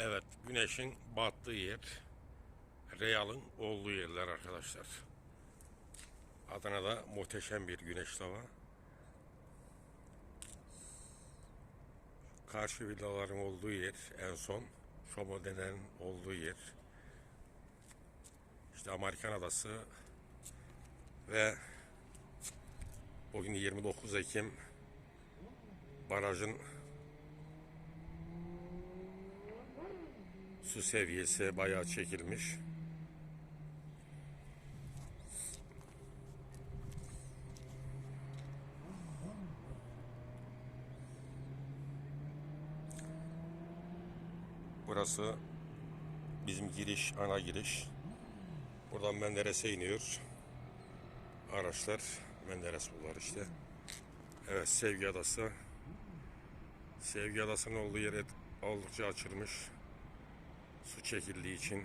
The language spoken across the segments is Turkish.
Evet, güneşin battığı yer, Real'ın olduğu yerler arkadaşlar. Adana'da muhteşem bir güneş hava. Karşı villaların olduğu yer en son. Şomode'nin olduğu yer. İşte Amerikan Adası ve bugün 29 Ekim barajın su seviyesi bayağı çekilmiş. Burası bizim giriş, ana giriş. Buradan Menderes'e iniyor. Araçlar Menderes bunlar işte. Evet Sevgi Adası. Sevgi Adası'nın olduğu yer oldukça açılmış. Su çekildiği için.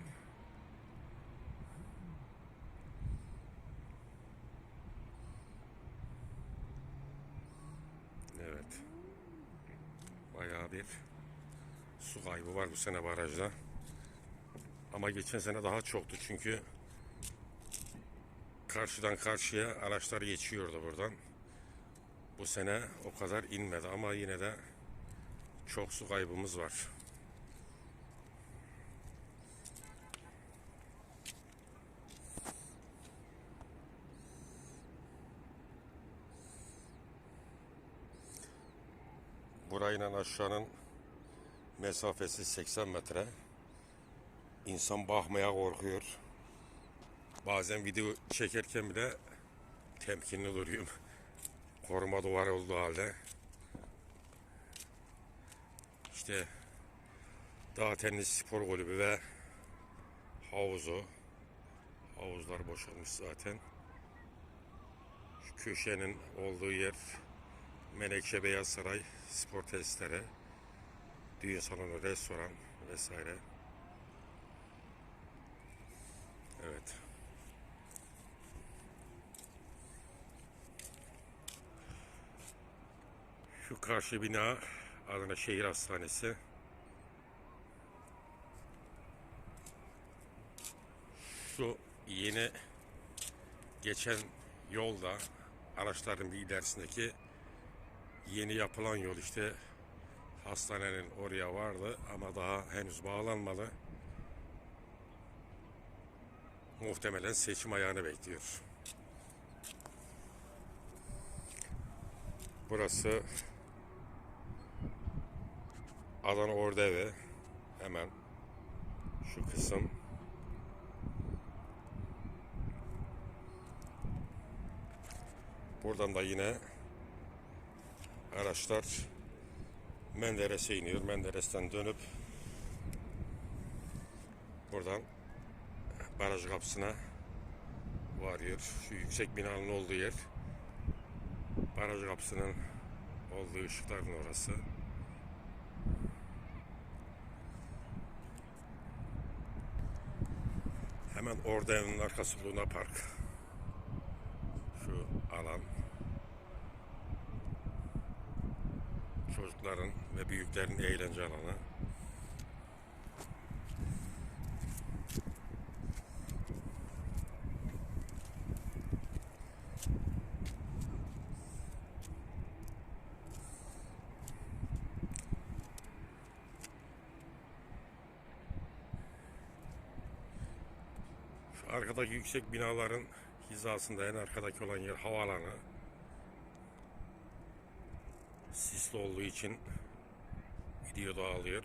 Evet. Bayağı bir su kaybı var bu sene barajda. Ama geçen sene daha çoktu çünkü karşıdan karşıya araçlar geçiyordu buradan. Bu sene o kadar inmedi ama yine de çok su kaybımız var. Burayla aşağının mesafesi 80 metre. İnsan bakmaya korkuyor. Bazen video çekerken bile temkinli duruyorum. Koruma duvarı olduğu halde. İşte Dağ Tenis Spor Kulübü ve havuzu. Havuzlar boşalmış zaten. Şu köşenin olduğu yer Menekşe Beyaz Saray spor tesisleri, düğün salonu, restoran vesaire. Evet. Şu karşı bina Adana Şehir Hastanesi. Şu yeni geçen yolda araçların bir ilerisindeki yeni yapılan yol işte hastanenin oraya vardı ama daha henüz bağlanmadı. Muhtemelen seçim ayağını bekliyor. Burası Adana Ordevi hemen şu kısım Buradan da yine araçlar Menderes'e iniyor. Menderes'ten dönüp buradan baraj kapısına varıyor. Şu yüksek binanın olduğu yer. Baraj kapısının olduğu ışıkların orası. Hemen orada evin arkası Luna Park. Şu alan. Çocukların ve büyüklerin eğlence alanı. Şu arkadaki yüksek binaların hizasında en arkadaki olan yer havaalanı. Sisli olduğu için video dağılıyor.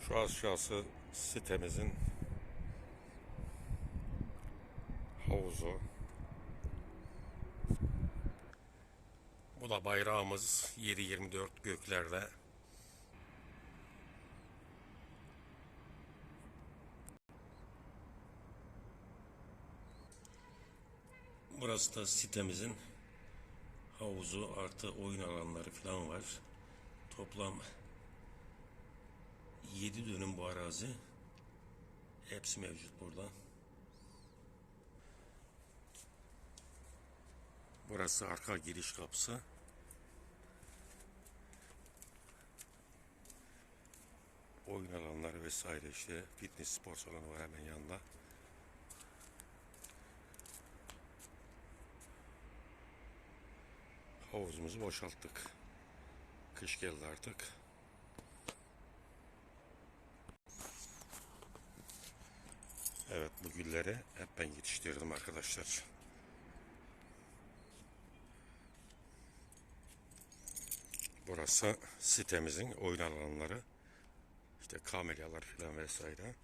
Şu aşağısı sitemizin havuzu. Bu da bayrağımız 7-24 göklerde. Burası da sitemizin havuzu artı oyun alanları falan var. Toplam 7 dönüm bu arazi. Hepsi mevcut burada. Burası arka giriş kapısı. Oyun alanları vesaire işte fitness spor salonu var hemen yanında. Havuzumuzu boşalttık. Kış geldi artık. Evet bu gülleri hep ben yetiştirdim arkadaşlar. Burası sitemizin oyun alanları. İşte kamelyalar falan vesaire.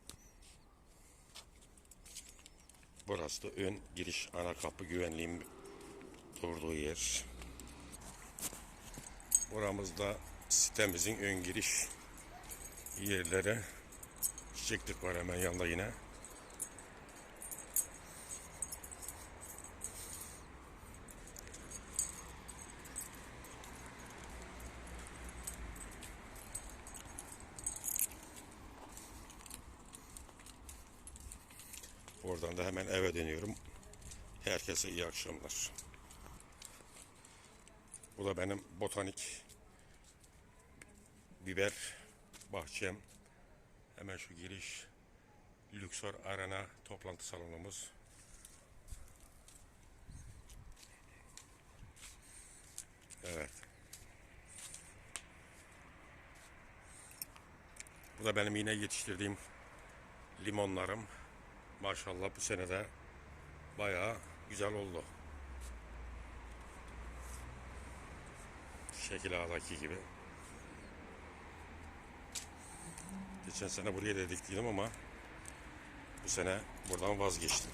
Burası da ön giriş ana kapı güvenliğin durduğu yer. Buramızda sitemizin ön giriş yerleri. Çiçeklik var hemen yanında yine. Oradan da hemen eve dönüyorum. Herkese iyi akşamlar. Bu da benim botanik biber bahçem. Hemen şu giriş Luxor Arena toplantı salonumuz. Evet. Bu da benim yine yetiştirdiğim limonlarım. Maşallah bu sene de bayağı güzel oldu. Şekil Ağa'daki gibi. Geçen sene buraya da diktiydim ama bu sene buradan vazgeçtim.